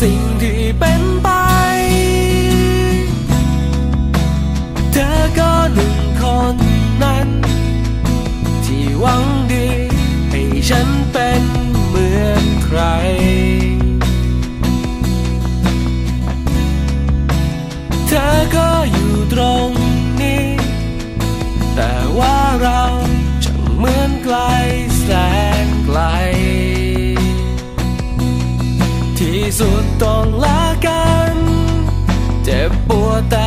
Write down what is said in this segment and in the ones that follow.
สิ่งที่ สุดต้องลากัน เจ็บปวดแต่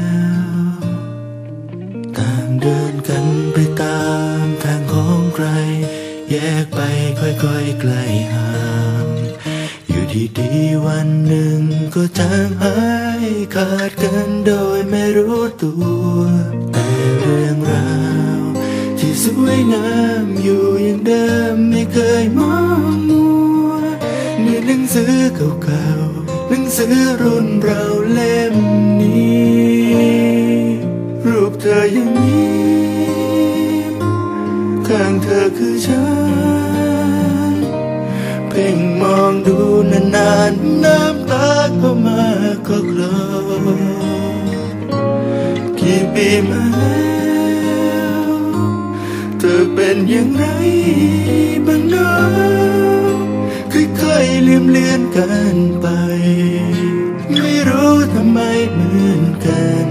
กไปค่อยๆไกลห่างอยู่ดีๆวันหนึ่งก็จางหายขาดกันโดยไม่รู้ตัว แต่เรื่องราวที่สวยงามอยู่อย่างเดิมไม่เคยมองมัวหมือนหนังสือเก่าๆหนังสือรุ่นเราเล่มนี้ รูปเธอยังยิ้ข้างเธอคือฉัน เพ่งมองดูนานๆน้ำตาก็มาก็คลอกี่ปีมาแล้วเธอเป็นอย่างไรบ้างเนาะค่อยๆลืมเลือนกันไป ไม่รู้ทำไมเหมือนกัน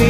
ดี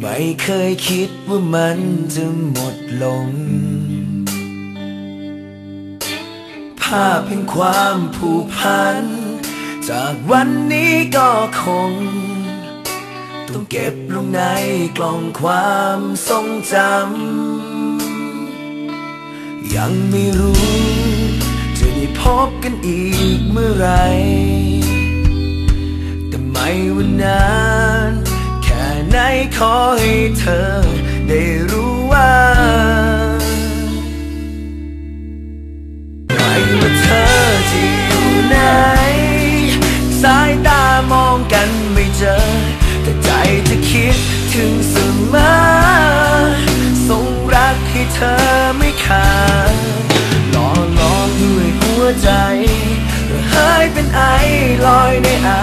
ไม่เคยคิดว่ามันจะหมดลง ภาพแห่งความผูกพัน จากวันนี้ก็คง ต้องเก็บลงในกล่องความทรงจำ ยังไม่รู้ จะได้พบกันอีกเมื่อไหร่ ว่านานแค่ไหนขอให้เธอได้รู้ว่าไม่ว่าเธอจะอยู่ไหน สายตามองกันไม่เจอ แต่ใจจะคิดถึงเสมอส่งรักให้เธอไม่ขาดหล่อหลอมด้วยหัวใจระหายเป็นไอลอยในอา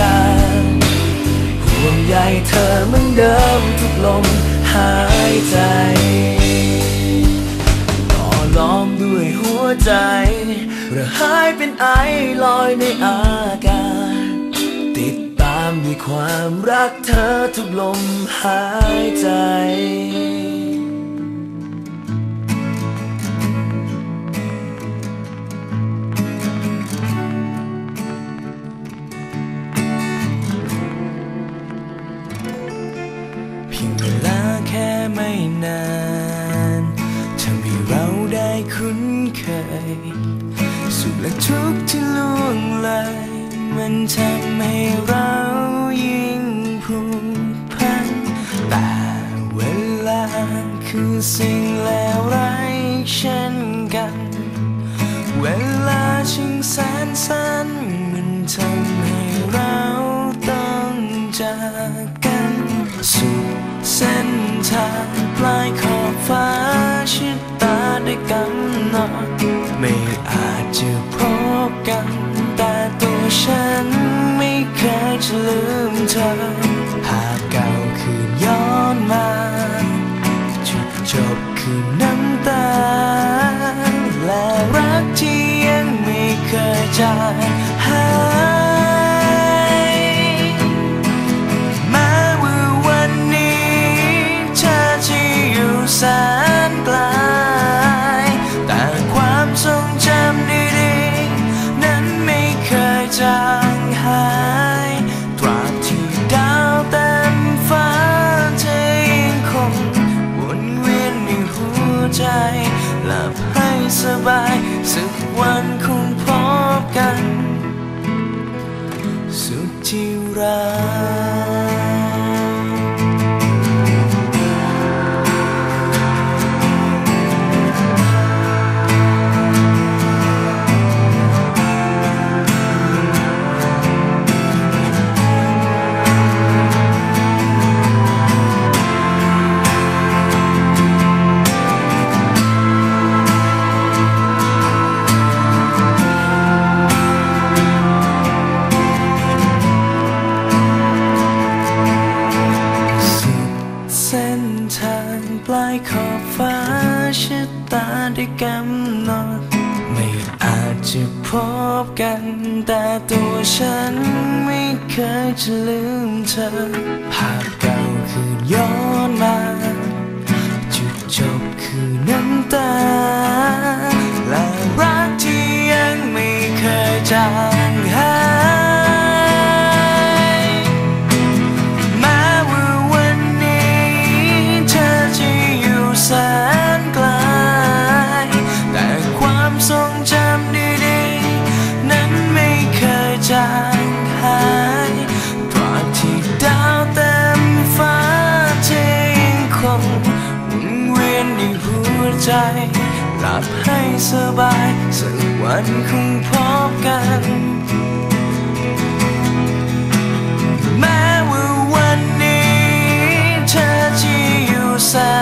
กาศ ใยเธอเหมือนเดิมทุกลมหายใจต่อลอมด้วยหัวใจระหายเป็นไอลอยในอากาศ ติดตามด้วยความรักเธอทุกลมหายใจ ไม่นานทำให้เราได้คุ้นเคย สุขและทุกข์ที่ล่วงเลยมันทำให้เรายิ่งผูกพันแต่เวลาคือสิ่งเลวร้ายเช่นกัน เวลาชิงแสนสั้น ทางปลายขอบฟ้าชิดตาได้กำหนดไม่อาจจะพบกัน แต่ตัวฉันไม่เคยจะลืมเธอ หากเก่าคืนย้อนมา จุดจบคือน้ำตา และรักที่ยังไม่เคยจาง เคย ใจหลับให้สบายสักวันคงพบกัน แม้ว่าวันนี้เธอจะอยู่แสน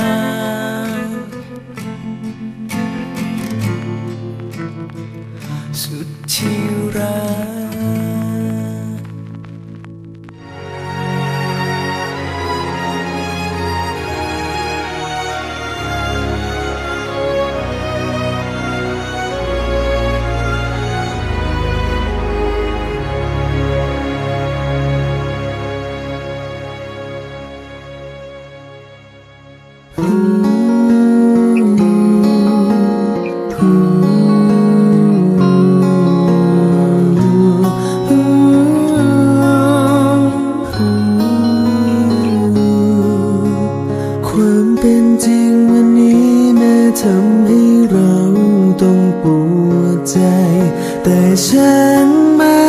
นไม่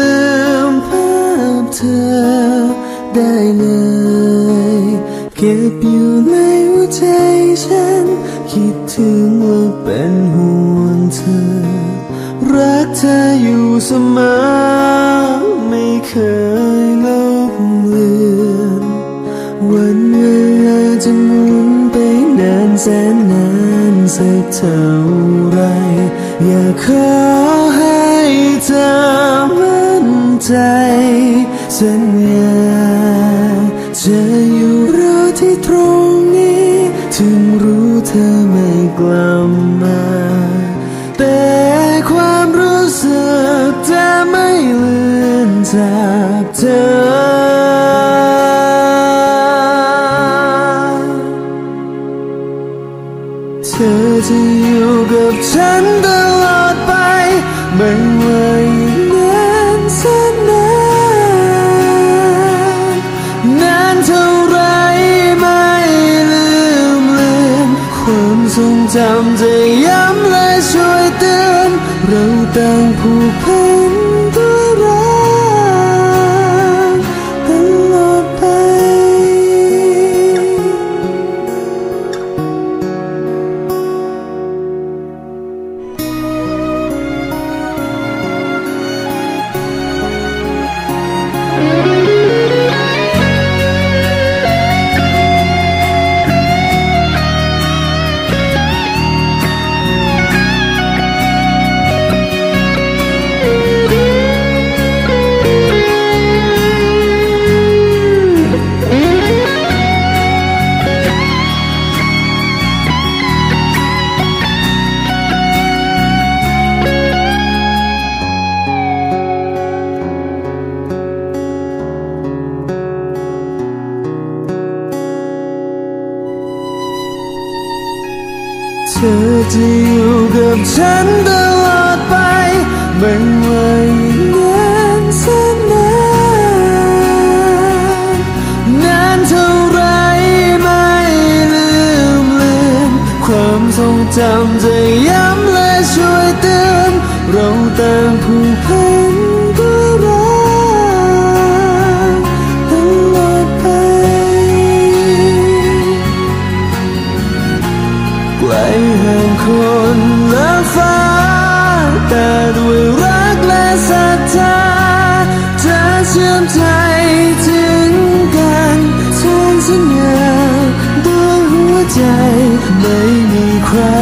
ลืมภาพเธอได้เลย เก็บอยู่ในหัวใจฉัน คิดถึงและเป็นห่วงเธอ รักเธออยู่เสมอ ไม่เคยลบเลือนวันเวลาจะหมุนไปนานแสนนานสักเท่าไร อย่ากขอ มั่ อจะอ ทวนสัญ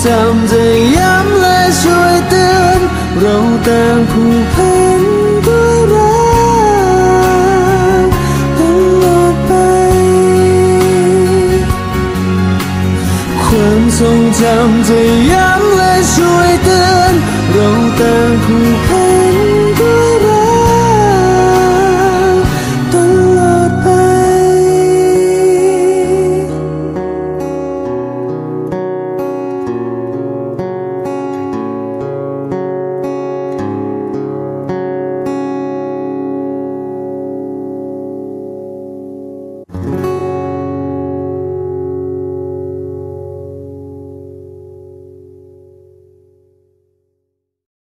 sometimes